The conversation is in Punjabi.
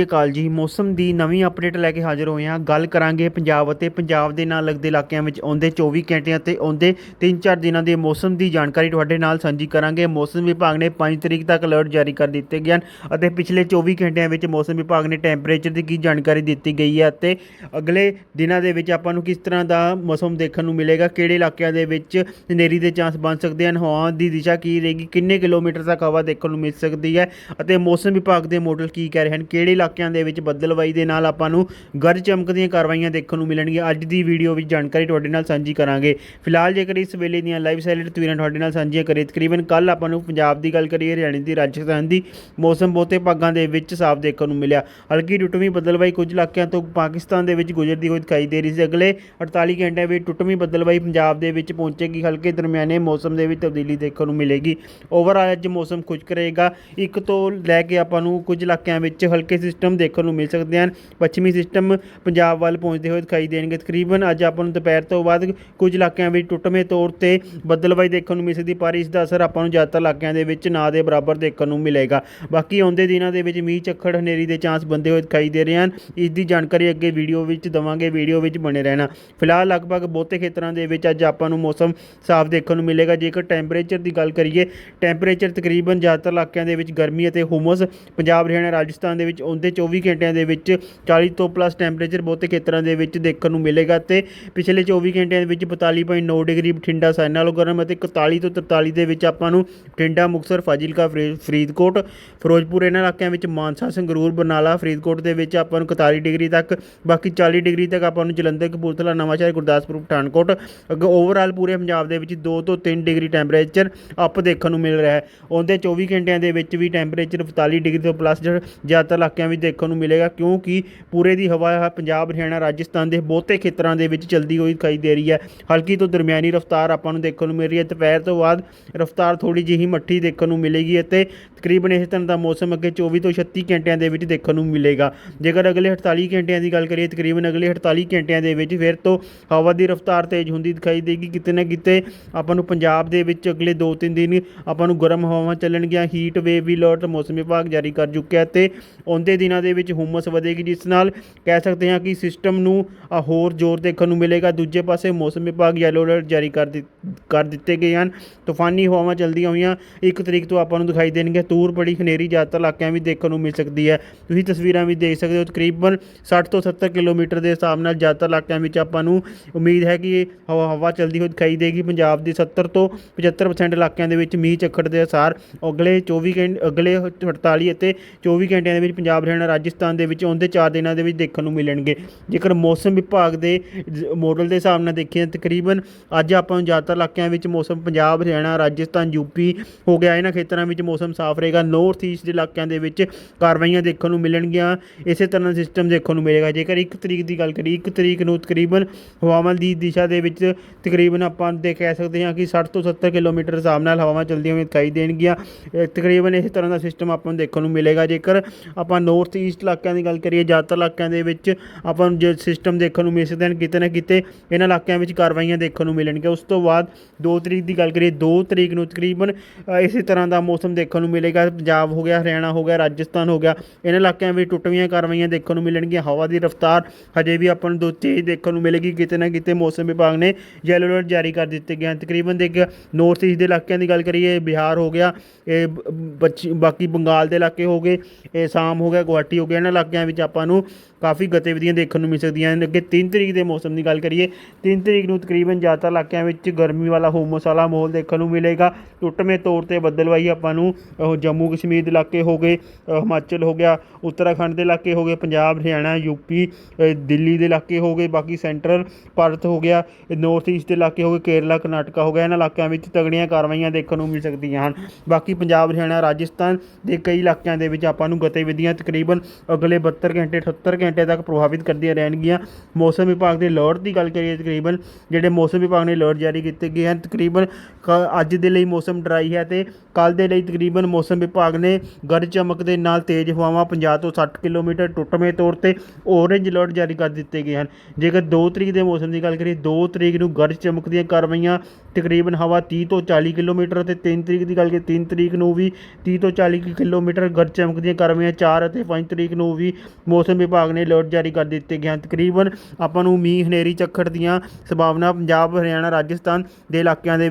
ਸਤਿ ਸ਼੍ਰੀ ਅਕਾਲ ਜੀ। ਮੌਸਮ ਦੀ ਨਵੀਂ ਅਪਡੇਟ ਲੈ ਕੇ ਹਾਜ਼ਰ ਹੋਏ ਹਾਂ। ਗੱਲ ਕਰਾਂਗੇ ਪੰਜਾਬ ਅਤੇ ਪੰਜਾਬ ਦੇ ਨਾਲ ਲੱਗਦੇ ਇਲਾਕਿਆਂ ਵਿੱਚ ਆਉਂਦੇ 24 ਘੰਟਿਆਂ ਤੇ ਆਉਂਦੇ 3-4 ਦਿਨਾਂ ਦੇ ਮੌਸਮ ਦੀ ਜਾਣਕਾਰੀ ਤੁਹਾਡੇ ਨਾਲ ਸਾਂਝੀ ਕਰਾਂਗੇ। ਮੌਸਮ ਵਿਭਾਗ ਨੇ 5 ਤਰੀਕ ਤੱਕ ਅਲਰਟ ਜਾਰੀ ਕਰ ਦਿੱਤੇ ਗਏ ਹਨ ਅਤੇ ਪਿਛਲੇ 24 ਘੰਟਿਆਂ ਵਿੱਚ ਮੌਸਮ ਵਿਭਾਗ ਨੇ ਟੈਂਪਰੇਚਰ ਦੀ ਕੀ ਜਾਣਕਾਰੀ ਦਿੱਤੀ ਗਈ ਹੈ ਅਤੇ ਅਗਲੇ ਦਿਨਾਂ ਦੇ ਵਿੱਚ ਆਪਾਂ ਨੂੰ ਕਿਸ ਤਰ੍ਹਾਂ ਦਾ ਮੌਸਮ ਦੇਖਣ ਨੂੰ ਮਿਲੇਗਾ, ਕਿਹੜੇ ਇਲਾਕਿਆਂ ਦੇ ਵਿੱਚ ਹਨੇਰੀ ਦੇ ਚਾਂਸ ਬਣ ਸਕਦੇ ਹਨ, ਹਵਾ ਦੀ ਦਿਸ਼ਾ ਕੀ ਰਹੇਗੀ, ਕਿੰਨੇ ਕਿਲੋਮੀਟਰ ਤੱਕ ਹਵਾ ਦੇਖਣ ਨੂੰ ਮਿਲ ਸਕਦੀ ਹੈ ਅਤੇ ਮੌਸਮ ਵਿਭਾਗ ਦੇ ਮੋਡਲ ਕੀ ਕਹਿ ਰਹੇ ਹਨ, ਕਿਹੜੇ ਇਲਾਕਿਆਂ ਦੇ ਵਿੱਚ ਬੱਦਲਵਾਈ ਦੇ ਨਾਲ ਆਪਾਂ ਨੂੰ ਗਰਜ ਚਮਕ ਕਾਰਵਾਈਆਂ ਦੇਖਣ ਨੂੰ ਮਿਲਣਗੀਆਂ। ਅੱਜ ਦੀ ਵੀਡੀਓ ਵਿੱਚ ਜਾਣਕਾਰੀ ਤੁਹਾਡੇ ਨਾਲ ਸਾਂਝੀ ਕਰਾਂਗੇ। ਫਿਲਹਾਲ ਜੇਕਰ ਇਸ ਵੇਲੇ ਦੀਆਂ ਲਾਈਵ ਸਾਈਲੈਂਟ ਤਸਵੀਰਾਂ ਤੁਹਾਡੇ ਨਾਲ ਸਾਂਝੀਆਂ ਕਰੇ ਤਕਰੀਬਨ ਕੱਲ ਆਪਾਂ ਨੂੰ ਪੰਜਾਬ ਦੀ ਗੱਲ ਕਰੀਏ, ਹਰਿਆਣਾ ਦੀ, ਰਾਜਸਥਾਨ ਦੀ, ਮੌਸਮ ਬਹੁਤੇ ਭਾਗਾਂ ਦੇ ਵਿੱਚ ਸਾਫ਼ ਦੇਖਣ ਨੂੰ ਮਿਲਿਆ। ਹਲਕੀ ਟੁੱਟਵੀਂ ਬੱਦਲਵਾਈ ਕੁਝ ਇਲਾਕਿਆਂ ਤੋਂ ਪਾਕਿਸਤਾਨ ਦੇ ਵਿੱਚ ਗੁਜ਼ਰਦੀ ਹੋਈ ਦਿਖਾਈ ਦੇ ਰਹੀ ਸੀ। ਅਗਲੇ 48 ਘੰਟਿਆਂ ਵਿੱਚ ਟੁੱਟਵੀਂ ਬੱਦਲਵਾਈ ਪੰਜਾਬ ਦੇ ਵਿੱਚ ਪਹੁੰਚੇਗੀ। ਹਲਕੇ ਦਰਮਿਆਨੇ ਮੌਸਮ ਦੇ ਵਿੱਚ ਤਬਦੀਲੀ ਦੇਖਣ ਨੂੰ ਮਿਲੇਗੀ। ਓਵਰਆਲ ਅੱਜ ਮੌਸਮ ਖੁਸ਼ਕ ਰਹੇਗਾ। ਇੱਕ ਤੋਂ ਲੈ ਕੇ ਆਪਾਂ ਨੂੰ ਕੁਝ ਇਲਾਕਿਆਂ ਵਿੱਚ ਹਲਕੇ ਸਿਸਟਮ ਦੇਖਣ ਨੂੰ ਮਿਲ ਸਕਦੇ ਹਨ। ਪੱਛਮੀ ਸਿਸਟਮ ਪੰਜਾਬ ਵੱਲ ਪਹੁੰਚਦੇ ਹੋਏ ਦਿਖਾਈ ਦੇਣਗੇ। ਤਕਰੀਬਨ ਅੱਜ ਆਪਾਂ ਨੂੰ ਦੁਪਹਿਰ ਤੋਂ ਬਾਅਦ ਕੁਝ ਇਲਾਕਿਆਂ ਵਿੱਚ ਟੁੱਟਵੇਂ ਤੌਰ ਤੇ ਬੱਦਲਵਾਈ ਦੇਖਣ ਨੂੰ ਮਿਲ ਸਕਦੀ, ਪਰ ਇਸ ਦਾ ਅਸਰ ਆਪਾਂ ਨੂੰ ਜ਼ਿਆਦਾਤਰ ਇਲਾਕਿਆਂ ਦੇ ਵਿੱਚ ਨਾ ਦੇ ਬਰਾਬਰ ਦੇਖਣ ਨੂੰ ਮਿਲੇਗਾ। ਬਾਕੀ ਆਉਂਦੇ ਦਿਨਾਂ ਦੇ ਵਿੱਚ ਮੀਂਹ ਚੱਖੜ ਹਨੇਰੀ ਦੇ ਚਾਂਸ ਬੰਦੇ ਹੋਏ ਦਿਖਾਈ ਦੇ ਰਹੇ ਹਨ। ਇਸ ਦੀ ਜਾਣਕਾਰੀ ਅੱਗੇ ਵੀਡੀਓ ਵਿੱਚ ਦਵਾਂਗੇ। ਵੀਡੀਓ ਵਿੱਚ ਬਣੇ ਰਹਿਣਾ। ਫਿਲਹਾਲ ਲਗਭਗ ਬਹੁਤੇ ਖੇਤਰਾਂ ਦੇ ਵਿੱਚ ਅੱਜ ਆਪਾਂ ਨੂੰ ਮੌਸਮ ਸਾਫ਼ ਦੇਖਣ ਨੂੰ ਮਿਲੇਗਾ। ਜੇਕਰ ਟੈਂਪਰੇਚਰ ਦੀ ਗੱਲ ਕਰੀਏ ਟੈਂਪਰੇਚਰ ਤਕਰੀਬਨ ਜ਼ਿਆਦਾਤਰ ਇਲਾਕਿਆਂ ਦੇ ਵਿੱਚ ਗਰਮੀ ਅਤੇ ਹੁਮਸ ਪੰਜਾਬ, ਹਰਿਆਣਾ, ਰਾਜਸਥਾਨ ਦੇ ਵਿੱਚ ਆਉਂਦੇ 24 ਘੰਟਿਆਂ ਦੇ ਵਿੱਚ 40 ਤੋਂ ਪਲੱਸ ਟੈਂਪਰੇਚਰ ਬਹੁਤੇ ਖੇਤਰਾਂ ਦੇ ਵਿੱਚ ਦੇਖਣ ਨੂੰ ਮਿਲੇਗਾ ਤੇ ਪਿਛਲੇ 24 ਘੰਟਿਆਂ ਦੇ ਵਿੱਚ 42.9 ਡਿਗਰੀ ਬਠਿੰਡਾ ਸਾਡੇ ਨਾਲੋਂ ਗਰਮ ਅਤੇ 41 ਤੋਂ 43 ਦੇ ਵਿੱਚ ਆਪਾਂ ਨੂੰ ਬਠਿੰਡਾ, ਮੁਕਤਸਰ, ਫਾਜ਼ਿਲਕਾ ਫਰੀ- ਫਰੀਦਕੋਟ, ਫਿਰੋਜ਼ਪੁਰ ਇਹਨਾਂ ਇਲਾਕਿਆਂ ਵਿੱਚ ਮਾਨਸਾ, ਸੰਗਰੂਰ, ਬਰਨਾਲਾ, ਫਰੀਦਕੋਟ ਦੇ ਵਿੱਚ ਆਪਾਂ ਨੂੰ 41 ਡਿਗਰੀ ਤੱਕ, ਬਾਕੀ 40 ਡਿਗਰੀ ਤੱਕ ਆਪਾਂ ਨੂੰ ਜਲੰਧਰ, ਕਪੂਰਥਲਾ, ਨਵਾਂਸ਼ਹਿਰ, ਗੁਰਦਾਸਪੁਰ, ਪਠਾਨਕੋਟ, ਅੱਗੇ ਓਵਰਆਲ ਪੂਰੇ ਪੰਜਾਬ ਦੇ ਵਿੱਚ 2 ਤੋਂ 3 ਡਿਗਰੀ ਟੈਂਪਰੇਚਰ ਅਪ ਦੇਖਣ ਨੂੰ ਮਿਲ ਰਿਹਾ ਹੈ। ਉਹਦੇ 24 ਘੰਟਿਆਂ ਦੇ ਵਿੱਚ ਵੀ ਟੈਂਪਰੇਚਰ 42 ਡਿਗਰੀ ਤੋਂ ਪਲੱਸ ਜ਼ਿਆਦਾਤਰ ਇਲਾਕਿਆਂ ਵਿੱਚ ਦੇਖਣ ਨੂੰ ਮਿਲੇਗਾ, ਕਿਉਂਕਿ ਪੂਰੇ ਦੀ ਹਵਾ ਪੰਜਾਬ, ਹਰਿਆਣਾ, ਰਾਜਸਥਾਨ ਦੇ ਬਹੁਤੇ ਖੇਤਰਾਂ ਦੇ ਵਿੱਚ ਚਲਦੀ ਹੋਈ ਦਿਖਾਈ ਦੇ ਰਹੀ ਹੈ। ਹਲਕੀ ਤੋਂ ਦਰਮਿਆਨੀ ਰਫ਼ਤਾਰ ਆਪਾਂ ਨੂੰ ਦੇਖਣ ਨੂੰ ਮਿਲ ਰਹੀ ਹੈ। ਦੁਪਹਿਰ ਤੋਂ ਬਾਅਦ ਰਫ਼ਤਾਰ ਥੋੜੀ ਜਿਹੀ ਮੱਠੀ ਦੇਖਣ ਨੂੰ ਮਿਲੇਗੀ ਅਤੇ ਤਕਰੀਬਨ ਇਸ ਤਰ੍ਹਾਂ ਦਾ ਮੌਸਮ ਅੱਗੇ 24 ਤੋਂ 36 ਘੰਟਿਆਂ ਦੇ ਵਿੱਚ ਦੇਖਣ ਨੂੰ ਮਿਲੇਗਾ। ਜੇਕਰ ਅਗਲੇ 48 ਘੰਟਿਆਂ ਦੀ ਗੱਲ ਕਰੀਏ, ਤਕਰੀਬਨ ਅਗਲੇ 48 ਘੰਟਿਆਂ ਦੇ ਵਿੱਚ ਫਿਰ ਤੋਂ ਹਵਾ ਦੀ ਰਫ਼ਤਾਰ ਤੇਜ਼ ਹੁੰਦੀ ਦਿਖਾਈ ਦੇਗੀ। ਕਿਤੇ ਨਾ ਕਿਤੇ ਆਪਾਂ ਨੂੰ ਪੰਜਾਬ ਦੇ ਵਿੱਚ ਅਗਲੇ 2-3 ਦਿਨ ਆਪਾਂ ਨੂੰ ਗਰਮ ਹਵਾਵਾਂ ਚੱਲਣਗੀਆਂ। ਹੀਟ ਵੇਵ ਵੀ ਅਲਰਟ ਮੌਸਮ ਵਿਭਾਗ ਜਾਰੀ ਕਰ ਚੁੱਕਿਆ ਤੇ ਆਉਂਦੇ ਦਿਨ ਦੇ ਵਿੱਚ ਹੁਮਸ ਵਧੇਗੀ, ਜਿਸ ਨਾਲ ਕਹਿ ਸਕਦੇ ਹਾਂ ਕਿ ਸਿਸਟਮ ਨੂੰ ਹੋਰ ਜ਼ੋਰ ਦੇਖਣ ਨੂੰ ਮਿਲੇਗਾ। ਦੂਜੇ ਪਾਸੇ ਮੌਸਮ ਵਿਭਾਗ ਯੈਲੋ ਅਲਰਟ ਜਾਰੀ ਕਰ ਕਰ ਦਿੱਤੇ ਗਏ ਹਨ। ਤੂਫਾਨੀ ਹਵਾਵਾਂ ਚੱਲਦੀਆਂ ਹੋਈਆਂ ਇੱਕ ਤਰੀਕ ਤੋਂ ਆਪਾਂ ਨੂੰ ਦਿਖਾਈ ਦੇਣਗੀਆਂ। ਤੂਰ ਬੜੀ ਹਨੇਰੀ ਜ਼ਿਆਦਾਤਰ ਇਲਾਕਿਆਂ ਵਿੱਚ ਦੇਖਣ ਨੂੰ ਮਿਲ ਸਕਦੀ ਹੈ। ਤੁਸੀਂ ਤਸਵੀਰਾਂ ਵੀ ਦੇਖ ਸਕਦੇ ਹੋ। ਤਕਰੀਬਨ 60 ਤੋਂ 70 ਕਿਲੋਮੀਟਰ ਦੇ ਹਿਸਾਬ ਨਾਲ ਜ਼ਿਆਦਾਤਰ ਇਲਾਕਿਆਂ ਵਿੱਚ ਆਪਾਂ ਨੂੰ ਉਮੀਦ ਹੈ ਕਿ ਹਵਾ ਹਵਾ ਚੱਲਦੀ ਹੋਈ ਦਿਖਾਈ ਦੇਗੀ। ਪੰਜਾਬ ਦੇ 70 ਤੋਂ 75% ਇਲਾਕਿਆਂ ਦੇ ਵਿੱਚ ਮੀਂਹ ਚੱਖੜ ਦੇ ਅਸਾਰ। ਅਗਲੇ 24 ਘੰਟੇ ਅਗਲੇ 48 ਅਤੇ 24 ਘੰਟਿਆਂ ਦੇ ਵਿੱਚ ਪੰਜਾਬ ਹਰਿਆਣਾ ਰਾਜਸਥਾਨ ਦੇ ਵਿੱਚ ਆਉਂਦੇ 4 ਦਿਨਾਂ ਦੇ ਵਿੱਚ ਦੇਖਣ ਨੂੰ ਮਿਲਣਗੇ। ਜੇਕਰ ਮੌਸਮ ਵਿਭਾਗ ਦੇ ਮੋਡਲ ਦੇ ਹਿਸਾਬ ਨਾਲ ਦੇਖੀਏ ਤਕਰੀਬਨ ਅੱਜ ਆਪਾਂ ਨੂੰ ਜ਼ਿਆਦਾਤਰ ਇਲਾਕਿਆਂ ਵਿੱਚ ਮੌਸਮ ਪੰਜਾਬ, ਹਰਿਆਣਾ, ਰਾਜਸਥਾਨ ਯੂਪੀ ਹੋ ਗਿਆ। ਇਹਨਾਂ ਖੇਤਰਾਂ ਵਿੱਚ ਮੌਸਮ ਸਾਫ਼ ਰਹੇਗਾ। ਨਾਰਥ ਈਸਟ ਦੇ ਇਲਾਕਿਆਂ ਦੇ ਵਿੱਚ ਕਾਰਵਾਈਆਂ ਦੇਖਣ ਨੂੰ ਮਿਲਣਗੀਆਂ। ਇਸੇ ਤਰ੍ਹਾਂ ਦਾ ਸਿਸਟਮ ਦੇਖਣ ਨੂੰ ਮਿਲੇਗਾ। ਜੇਕਰ 1 ਤਰੀਕ ਦੀ ਗੱਲ ਕਰੀਏ 1 ਤਰੀਕ ਨੂੰ ਤਕਰੀਬਨ ਹਵਾਵਾਂ ਦੀ ਦਿਸ਼ਾ ਦੇ ਵਿੱਚ ਤਕਰੀਬਨ ਆਪਾਂ ਦੇ ਕਹਿ ਸਕਦੇ ਹਾਂ ਕਿ 60 ਤੋਂ 70 ਕਿਲੋਮੀਟਰ ਹਿਸਾਬ ਨਾਲ ਹਵਾਵਾਂ ਚਲਦੀਆਂ ਹੋਈਆਂ ਦਿਖਾਈ ਦੇਣਗੀਆਂ। ਤਕਰੀਬਨ ਇਸ ਤਰ੍ਹਾਂ ਦਾ ਸਿਸਟਮ ਆਪਾਂ ਨੂੰ ਦੇਖਣ ਨੂੰ ਮਿਲੇਗਾ। ਜੇਕਰ ਆਪਾਂ ਨੋ ਨਾਰਥ ਈਸਟ ਇਲਾਕਿਆਂ ਦੀ ਗੱਲ ਕਰੀਏ, ਜ਼ਿਆਦਾਤਰ ਇਲਾਕਿਆਂ ਦੇ ਵਿੱਚ ਆਪਾਂ ਨੂੰ ਜੇ ਸਿਸਟਮ ਦੇਖਣ ਨੂੰ ਮਿਲ ਸਕਦੇ ਹਨ ਕਿਤੇ ਨਾ ਕਿਤੇ ਇਹਨਾਂ ਇਲਾਕਿਆਂ ਵਿੱਚ ਕਾਰਵਾਈਆਂ ਦੇਖਣ ਨੂੰ ਮਿਲਣਗੀਆਂ। ਉਸ ਤੋਂ ਬਾਅਦ 2 ਤਰੀਕ ਦੀ ਗੱਲ ਕਰੀਏ 2 ਤਰੀਕ ਨੂੰ ਤਕਰੀਬਨ ਇਸੇ ਤਰ੍ਹਾਂ ਦਾ ਮੌਸਮ ਦੇਖਣ ਨੂੰ ਮਿਲੇਗਾ। ਪੰਜਾਬ ਹੋ ਗਿਆ, ਹਰਿਆਣਾ ਹੋ ਗਿਆ, ਰਾਜਸਥਾਨ ਹੋ ਗਿਆ, ਇਹਨਾਂ ਇਲਾਕਿਆਂ ਵਿੱਚ ਟੁੱਟਵੀਆਂ ਕਾਰਵਾਈਆਂ ਦੇਖਣ ਨੂੰ ਮਿਲਣਗੀਆਂ। ਹਵਾ ਦੀ ਰਫ਼ਤਾਰ ਹਜੇ ਵੀ ਆਪਾਂ ਨੂੰ ਦੋ ਤੇਜ਼ ਦੇਖਣ ਨੂੰ ਮਿਲੇਗੀ। ਕਿਤੇ ਨਾ ਕਿਤੇ ਮੌਸਮ ਵਿਭਾਗ ਨੇ ਯੈਲੋ ਅਲਰਟ ਜਾਰੀ ਕਰ ਦਿੱਤੇ ਗਏ ਹਨ। ਤਕਰੀਬਨ ਦੇਖ ਨਾਰਥ ਈਸਟ ਦੇ ਇਲਾਕਿਆਂ ਦੀ ਗੱਲ ਕਰੀਏ, ਬਿਹਾਰ ਹੋ ਗਿਆ, ਇਹ ਬ- ਬਾਕੀ ਬੰਗਾਲ ਦੇ ਇਲਾਕੇ ਹੋ ਗਏ, ਇਹ ਸਾਮ ਹੋ ਗਿਆ ਗੁਹਾਟੀ ਹੋ ਗਿਆ ਇਹਨਾਂ ਇਲਾਕਿਆਂ ਵਿੱਚ ਆਪਾਂ ਨੂੰ ਕਾਫੀ ਗਤੀਵਿਧੀਆਂ ਦੇਖਣ ਨੂੰ ਮਿਲ ਸਕਦੀਆਂ ਹਨ। ਅੱਗੇ 3 ਤਰੀਕ ਦੇ ਮੌਸਮ ਦੀ ਗੱਲ ਕਰੀਏ 3 ਤਰੀਕ ਨੂੰ ਤਕਰੀਬਨ ਜ਼ਿਆਦਾਤਰ ਇਲਾਕਿਆਂ ਵਿੱਚ ਗਰਮੀ ਵਾਲਾ ਹੁਮਸ ਵਾਲਾ ਮਾਹੌਲ ਦੇਖਣ ਨੂੰ ਮਿਲੇਗਾ। ਟੁੱਟਵੇਂ ਤੌਰ ਤੇ ਬੱਦਲਵਾਈ ਆਪਾਂ ਨੂੰ ਉਹ ਜੰਮੂ ਕਸ਼ਮੀਰ ਦੇ ਇਲਾਕੇ ਹੋ ਗਏ ਹਿਮਾਚਲ ਹੋ ਗਿਆ ਉੱਤਰਾਖੰਡ ਦੇ ਇਲਾਕੇ ਹੋ ਗਏ ਪੰਜਾਬ ਹਰਿਆਣਾ ਯੂਪੀ ਅ, ਦਿੱਲੀ ਦੇ ਇਲਾਕੇ ਹੋ ਗਏ ਬਾਕੀ ਸੈਂਟਰਲ ਭਾਰਤ ਹੋ ਗਿਆ ਨਾਰਥ ਈਸਟ ਦੇ ਇਲਾਕੇ ਹੋ ਗਏ ਕੇਰਲਾ ਕਰਨਾਟਕਾ ਹੋ ਗਿਆ ਇਹਨਾਂ ਇਲਾਕਿਆਂ ਵਿੱਚ ਤਗੜੀਆਂ ਕਾਰਵਾਈਆਂ ਦੇਖਣ ਨੂੰ ਮਿਲ ਸਕਦੀਆਂ ਹਨ। ਬਾਕੀ ਪੰਜਾਬ ਹਰਿਆਣਾ ਰਾਜਸਥਾਨ ਦੇ ਕਈ ਇਲਾਕਿਆਂ ਦੇ ਵਿੱਚ ਆਪਾਂ ਨੂੰ ਗਤੀਵਿਧੀਆਂ ਤਕਰੀਬਨ ਤਕਰੀਬਨ ਅਗਲੇ 72 ਘੰਟੇ 78 ਘੰਟੇ ਤੱਕ ਪ੍ਰਭਾਵਿਤ ਕਰਦੀਆਂ ਰਹਿਣਗੀਆਂ। ਮੌਸਮ ਵਿਭਾਗ ਦੇ ਅਲਰਟ ਦੀ ਗੱਲ ਕਰੀਏ, ਤਕਰੀਬਨ ਜਿਹੜੇ ਮੌਸਮ ਵਿਭਾਗ ਨੇ ਅਲਰਟ ਜਾਰੀ ਕੀਤੇ ਗਏ ਹਨ, ਤਕਰੀਬਨ ਕ- ਅੱਜ ਦੇ ਲਈ ਮੌਸਮ ਡਰਾਈ ਹੈ ਤੇ ਕੱਲ ਦੇ ਲਈ ਤਕਰੀਬਨ ਮੌਸਮ ਵਿਭਾਗ ਨੇ ਗਰਜ ਚਮਕ ਦੇ ਨਾਲ ਤੇਜ਼ ਹਵਾਵਾਂ 50 ਤੋਂ 60 ਕਿਲੋਮੀਟਰ ਟੁੱਟਵੇਂ ਤੌਰ ਤੇ ਔਰੇਂਜ ਅਲਰਟ ਜਾਰੀ ਕਰ ਦਿੱਤੇ ਗਏ ਹਨ। ਜੇਕਰ 2 ਤਰੀਕ ਦੇ ਮੌਸਮ ਦੀ ਗੱਲ ਕਰੀਏ 2 ਤਰੀਕ ਨੂੰ ਗਰਜ ਚਮਕ ਦੀਆਂ ਕਾਰਵਾਈਆਂ ਤਕਰੀਬਨ ਹਵਾ 30 ਤੋਂ 40 ਕਿਲੋਮੀਟਰ ਅਤੇ 3 ਤਰੀਕ ਦੀ ਗੱਲ ਕਰੀਏ 3 ਤਰੀਕ ਨੂੰ ਵੀ 30 ਤੋਂ 40 ਕਿਲੋਮੀਟਰ ਗਰਜ ਚਮਕ ਦੀਆਂ ਕਾਰਵਾਈਆਂ 4 ਅਤੇ 5 ਤਰੀਕ ਨੂੰ ਵੀ ਮੌਸਮ ਵਿਭਾਗ ਨੇ ਅਲਰਟ ਜਾਰੀ ਕਰ ਦਿੱਤੇ ਗਏ ਹਨ। ਤਕਰੀਬਨ ਆਪਾਂ ਨੂੰ ਮੀਂਹ ਹਨੇਰੀ ਝੱਖੜ ਦੀਆਂ ਸੰਭਾਵਨਾ ਪੰਜਾਬ, ਹਰਿਆਣਾ, ਰਾਜਸਥਾਨ ਦੇ ਇਲਾਕਿਆਂ ਦੇ